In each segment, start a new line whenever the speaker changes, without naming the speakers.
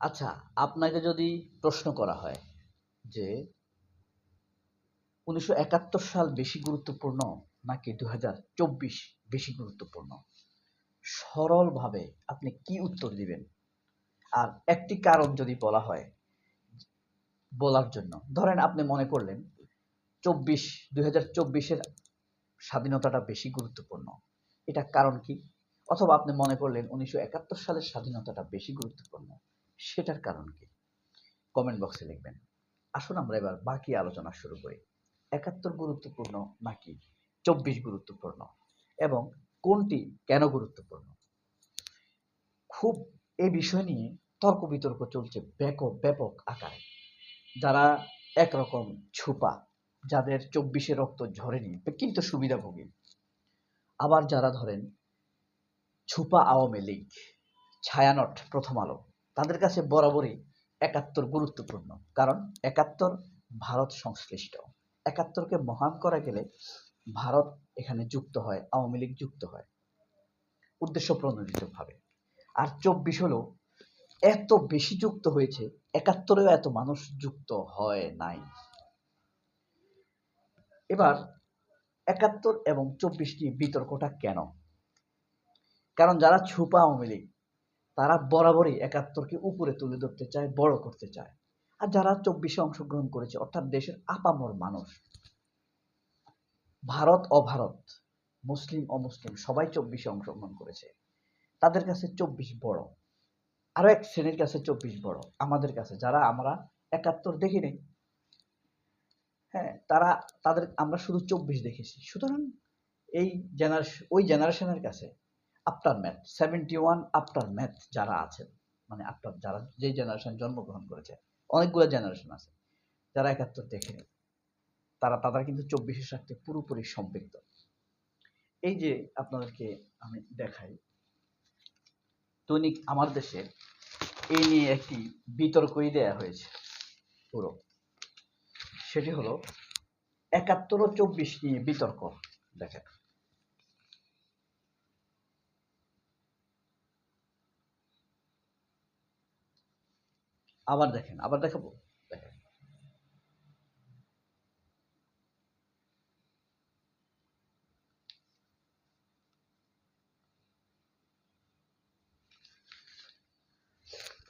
আচ্ছা আপনাকে যদি প্রশ্ন করা হয় যে উনিশশো একাত্তর সাল বেশি গুরুত্বপূর্ণ নাকি দু বেশি গুরুত্বপূর্ণ? সরলভাবে আপনি কি উত্তর দিবেন? আর একটি কারণ যদি বলা হয় বলার জন্য, ধরেন আপনি মনে করলেন চব্বিশ দুই হাজার চব্বিশের স্বাধীনতাটা বেশি গুরুত্বপূর্ণ। এটা কারণ কি? অথবা আপনি মনে করলেন উনিশশো একাত্তর সালের স্বাধীনতাটা বেশি গুরুত্বপূর্ণ। সেটার কারণ কি? কমেন্ট বক্সে লিখবেন। আসুন আমরা এবার বাকি আলোচনা শুরু করি। একাত্তর গুরুত্বপূর্ণ নাকি চব্বিশ গুরুত্বপূর্ণ? এবং কোনটি কেন গুরুত্বপূর্ণ? খুব এই বিষয় নিয়ে তর্ক বিতর্ক চলছে ব্যাপক ব্যাপক আকারে। যারা একরকম ছুপা, যাদের চব্বিশে রক্ত ঝরেনি, কিন্তু সুবিধাভোগী। আবার যারা ধরেন ছুপা আওয়ামী লীগ, ছায়ানট প্রথম আলো তাদের কাছে বরাবরই একাত্তর গুরুত্বপূর্ণ। কারণ একাত্তর ভারত সংশ্লিষ্ট। একাত্তরকে মহান করা গেলে ভারত এখানে যুক্ত হয়, আওয়ামী লীগ যুক্ত হয়। উদ্দেশ্য প্রণোদিতভাবে। আর চব্বিশ হলো, এত বেশি যুক্ত হয়েছে, একাত্তরেও এত মানুষ যুক্ত হয় নাই। এবার একাত্তর এবং চব্বিশ নিয়ে বিতর্কটা কেন? কারণ যারা ছুপা আওয়ামী লীগ তারা বরাবরই একাত্তরকে উপরে তুলে ধরতে চায়, বড় করতে চায়। আর যারা চব্বিশে অংশগ্রহণ করেছে, অর্থাৎ দেশের আপামর মানুষ। ভারত অভারত, মুসলিম অমুসলিম, সবাই চব্বিশে অংশগ্রহণ করেছে। তাদের কাছে চব্বিশ বড়। আরও এক শ্রেণির কাছে চব্বিশ বড়। আমাদের কাছে, যারা আমরা একাত্তর দেখি নেই। হ্যাঁ তারা, তাদের, আমরা শুধু চব্বিশ দেখেছি। সুতরাং এই জেনারেশন ওই জেনারেশনের কাছে aftermath seventy one aftermath যারা আছেন মানে আফটার যারা যেই জেনারেশন জন্মগ্রহণ করেছে, অনেকগুলো জেনারেশন আছে, যারা একাত্তর দেখেনি তারা তারা কিন্তু চব্বিশের সাথে পুরোপুরি সম্পৃক্ত। এই যে আপনাদেরকে আমি দেখাই, দৈনিক আমার দেশে এই নিয়ে একটি বিতর্কই দেয়া হয়েছে, পুরো। সেটি হলো, একাত্তর ও চব্বিশ নিয়ে বিতর্ক, দেখেন। আবার দেখেন, আবার দেখাবো? দেখেন।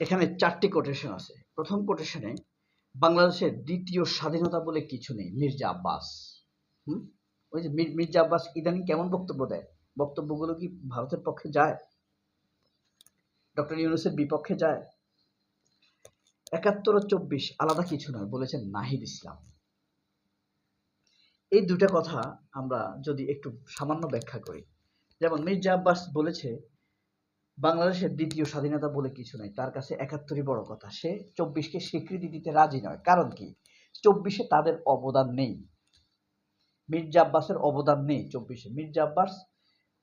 এখানে চারটি কোটেশন আছে। প্রথম কোটেশনে বাংলাদেশের দ্বিতীয় স্বাধীনতা বলে কিছু নেই, মির্জা আব্বাস। হুম? ওই যে মির্জা আব্বাস ইদানিং কেমন বক্তব্য দেয়? বক্তব্যগুলো কি ভারতের পক্ষে যায়? ডক্টর ইউনুসের বিপক্ষে যায়? একাত্তর ও চব্বিশ আলাদা কিছু নয়, বলেছেন নাহিদ ইসলাম। এই দুটা কথা আমরা যদি একটু সামান্য ব্যাখ্যা করি। যেমন মির্জা আব্বাস বলেছে, বাংলাদেশের দ্বিতীয় স্বাধীনতা বলে কিছু নাই, তার কাছে একাত্তরই বড় কথা। সে চব্বিশকে স্বীকৃতি দিতে রাজি নয়। কারণ কি? চব্বিশে তাদের অবদান নেই। মির্জা আব্বাসের অবদান নেই চব্বিশে। মির্জা আব্বাস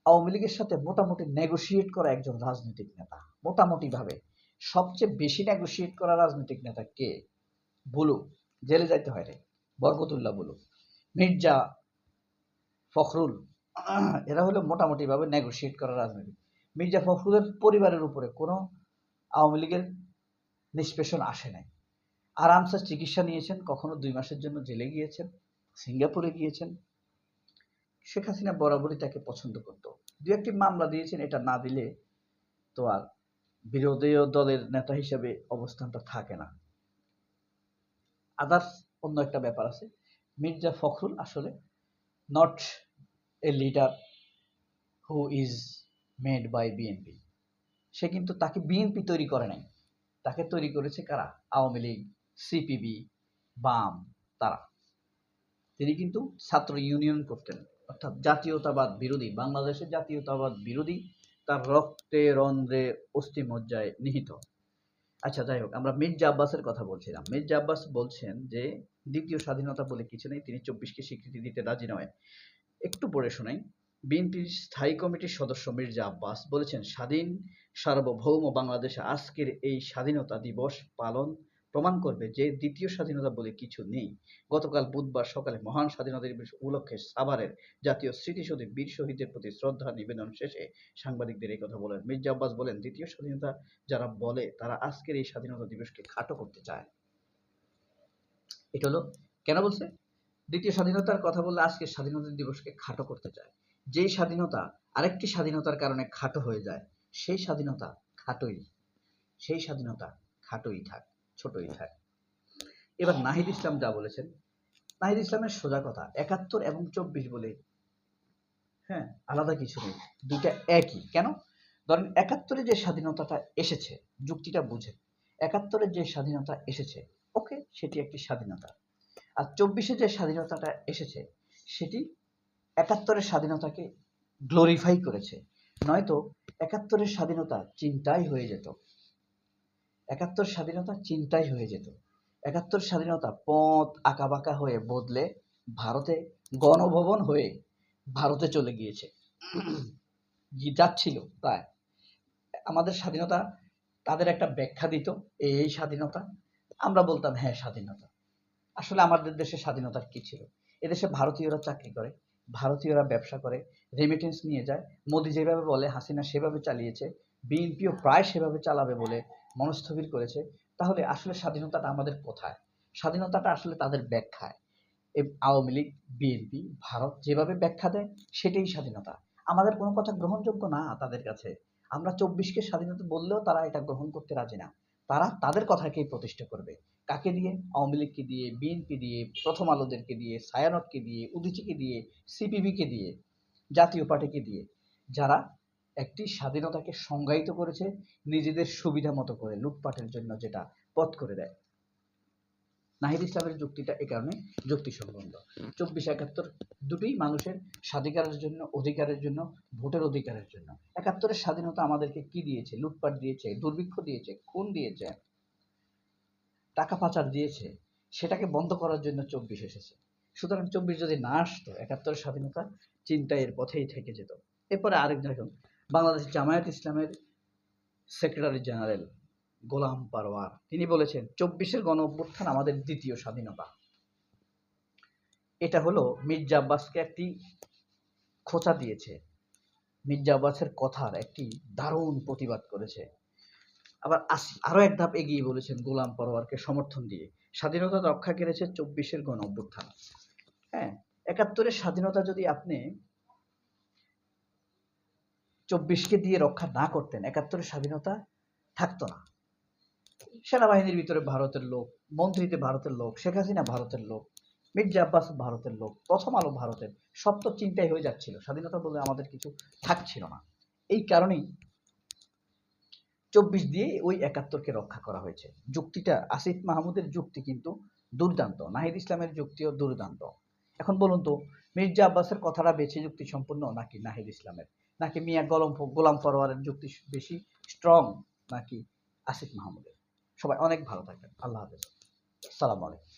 আওয়ামী লীগের সাথে মোটামুটি নেগোশিয়েট করা একজন রাজনৈতিক নেতা মোটামুটি ভাবে সবচেয়ে বেশি নেগোশিয়েট করা রাজনৈতিক নেতা কে? বলু জেলে যাইতে হয় রে বরকতুল্লাহ বলু মির্জা ফখরুল, এরা হলো মোটামুটি ভাবে নেগোশিয়েট করা রাজনীতি মির্জা ফখরুলের পরিবারের উপরে কোনো আওয়ামী লীগের নিষ্পেষণ আসে নাই। আরামসে চিকিৎসা নিয়েছেন, কখনো দুই মাসের জন্য জেলে গিয়েছেন, সিঙ্গাপুরে গিয়েছেন। শেখ হাসিনা বরাবরই তাকে পছন্দ করতো। দু একটি মামলা দিয়েছেন, এটা না দিলে তো আর বিরোধী দলের নেতা হিসেবে অবস্থানটা থাকে না। আদার্স অন্য একটা ব্যাপার আছে। মির্জা ফখরুল আসলে not a leader who is made by BNP সে কিন্তু তাকে বিএনপি তৈরি করে নাই। তাকে তৈরি করেছে কারা? আওয়ামী লীগ সিপিবি বাম, তারা। তিনি কিন্তু ছাত্র ইউনিয়ন করতেন। অর্থাৎ জাতীয়তাবাদ বিরোধী, বাংলাদেশের জাতীয়তাবাদ বিরোধী তার রক্তে, রন্ধ্রে অস্থিমজ্জায় নিহিত। আচ্ছা যাই হোক, আমরা মির্জা আব্বাসের কথা বলছিলাম। মির্জা আব্বাস বলছেন যে, দ্বিতীয় স্বাধীনতা বলে কিছু নেই তিনি চব্বিশকে স্বীকৃতি দিতে রাজি নয়। একটু পড়ে শোনাই। বিএনপির স্থায়ী কমিটির সদস্য মির্জা আব্বাস বলেছেন, স্বাধীন সার্বভৌম বাংলাদেশে আজকের এই স্বাধীনতা দিবস পালন প্রমাণ করবে যে দ্বিতীয় স্বাধীনতা বলে কিছু নেই। গতকাল বুধবার সকালে মহান স্বাধীনতা দিবস উপলক্ষে সাভারের জাতীয় স্মৃতিসৌধে বীর শহীদদের প্রতি শ্রদ্ধা নিবেদন শেষে সাংবাদিকদের এই কথা বলেন। মির্জা আব্বাস বলেন, দ্বিতীয় স্বাধীনতা যারা বলে, তারা আজকের এই স্বাধীনতা দিবসকে খাটো করতে চায়। এটা হলো, কেন বলছে? দ্বিতীয় স্বাধীনতার কথা বললে আজকের স্বাধীনতা দিবসকে খাটো করতে চায়। যেই স্বাধীনতা আরেকটি স্বাধীনতার কারণে খাটো হয়ে যায়, সেই স্বাধীনতা খাটোই। সেই স্বাধীনতা খাটোই থাক। ছোটই থাক এবার নাহিদ ইসলাম যা বলেছেন, নাহিদ ইসলামের সোজা কথা, একাত্তর এবং চব্বিশ বলে হ্যাঁ আলাদা কিছু নেই, দুইটা একই। কেন? ধরেন একাত্তরে যে স্বাধীনতাটা এসেছে, যুক্তিটা বুঝে, একাত্তরে যে স্বাধীনতা এসেছে, ওকে, সেটি একটি স্বাধীনতা। আর চব্বিশে যে স্বাধীনতাটা এসেছে, সেটি একাত্তরের স্বাধীনতাকে গ্লোরিফাই করেছে। নয়তো একাত্তরের স্বাধীনতা চিন্তাই হয়ে যেত। একাত্তর স্বাধীনতা চিন্তাই হয়ে যেত। একাত্তর স্বাধীনতা পথ আঁকাবাঁকা হয়ে বদলে ভারতে গণভবন হয়ে ভারতে চলে গিয়েছে। যাচ্ছিল তাই। আমাদের স্বাধীনতা তাদের একটা ব্যাখ্যা দিত, এই স্বাধীনতা। আমরা বলতাম হ্যাঁ স্বাধীনতা। আসলে আমাদের দেশে স্বাধীনতার কি ছিল? এদেশে ভারতীয়রা চাকরি করে, ভারতীয়রা ব্যবসা করে রেমিটেন্স নিয়ে যায়। মোদি যেভাবে বলে, হাসিনা সেভাবে চালিয়েছে, বিএনপিও প্রায় সেভাবে চালাবে বলে মনস্থবির করেছে, তাহলে আসলে স্বাধীনতাটা আমাদের কোথায়? স্বাধীনতাটা আসলে তাদের ব্যাখ্যায়। আওয়ামী লীগ, বিএনপি, ভারত যেভাবে ব্যাখ্যা দেয়, সেটাই স্বাধীনতা। আমাদের কোনো কথা গ্রহণযোগ্য না তাদের কাছে। আমরা চব্বিশকে স্বাধীনতা বললেও তারা এটা গ্রহণ করতে রাজি না। তারা তাদের কথাকেই প্রতিষ্ঠা করবে। কাকে দিয়ে? আওয়ামী লীগকে দিয়ে, বিএনপি দিয়ে, প্রথম আলোদেরকে দিয়ে সায়ানটকে দিয়ে, উদিচিকে দিয়ে সিপিবিকে দিয়ে, জাতীয় পার্টিকে দিয়ে। যারা একটি স্বাধীনতাকে সংজ্ঞায়িত করেছে, নিজেদের সুবিধা মতো করে, লুটপাটের জন্য যেটা পথ করে দেয়। নাহিদ ইসলামের যুক্তিটা এ কারণে যুক্তিসম্পন্ন। চব্বিশ একাত্তর দুটোই মানুষের স্বাধিকারের জন্য, অধিকারের জন্য, ভোটের অধিকারের জন্য। একাত্তরের স্বাধীনতা আমাদেরকে কি দিয়েছে? লুটপাট দিয়েছে, দুর্ভিক্ষ দিয়েছে, খুন দিয়েছে, টাকা পাচার দিয়েছে, সেটাকে বন্ধ করার জন্য চব্বিশ এসেছে। সুতরাং চব্বিশ যদি না আসতো, একাত্তরের স্বাধীনতা চিন্তা এর পথেই থেকে যেত। এরপরে আরেক দেখুন বাংলাদেশ জামায়াত ইসলামের সেক্রেটারি জেনারেল গোলাম পারওয়ার। তিনি বলেছেন, চব্বিশের গণ অভ্যুত্থান আমাদের দ্বিতীয় স্বাধীনতা। এটা হলো মির্জা আব্বাসকে একটি খোঁচা দিয়েছে। মির্জা আব্বাসের কথার একটি দারুণ প্রতিবাদ করেছে। আবার আস- আরও এক ধাপ এগিয়ে বলেছেন গোলাম পরোয়ারকে সমর্থন দিয়ে। স্বাধীনতা রক্ষা করেছে চব্বিশের গণ অভ্যুত্থান হ্যাঁ একাত্তরের স্বাধীনতা যদি আপনি চব্বিশকে দিয়ে রক্ষা না করতেন, একাত্তরের স্বাধীনতা থাকতো না। সেনাবাহিনীর ভিতরে ভারতের লোক, মন্ত্রীতে ভারতের লোক, শেখ হাসিনা ভারতের লোক, মির্জা আব্বাস ভারতের লোক, প্রথম আলো ভারতের, সব তো চিন্তাই হয়ে যাচ্ছিল। স্বাধীনতা বলে আমাদের কিছু থাকছিল না। এই কারণেই চব্বিশ দিয়ে ওই একাত্তরকে রক্ষা করা হয়েছে। যুক্তিটা আসিফ মাহমুদের যুক্তি কিন্তু দুর্দান্ত, নাহিদ ইসলামের যুক্তিও দুর্দান্ত। এখন বলুন তো, মির্জা আব্বাসের কথাটা বেশি যুক্তি সম্পন্ন নাকি নাহিদ ইসলামের? নাকি মিয়া গোলাম গোলাম ফরওয়ারের যুক্তি বেশি স্ট্রং নাকি আসিফ মাহমুদের? সবাই অনেক ভালো থাকবেন। আল্লাহ হাফেজ। সালাম আলাইকুম।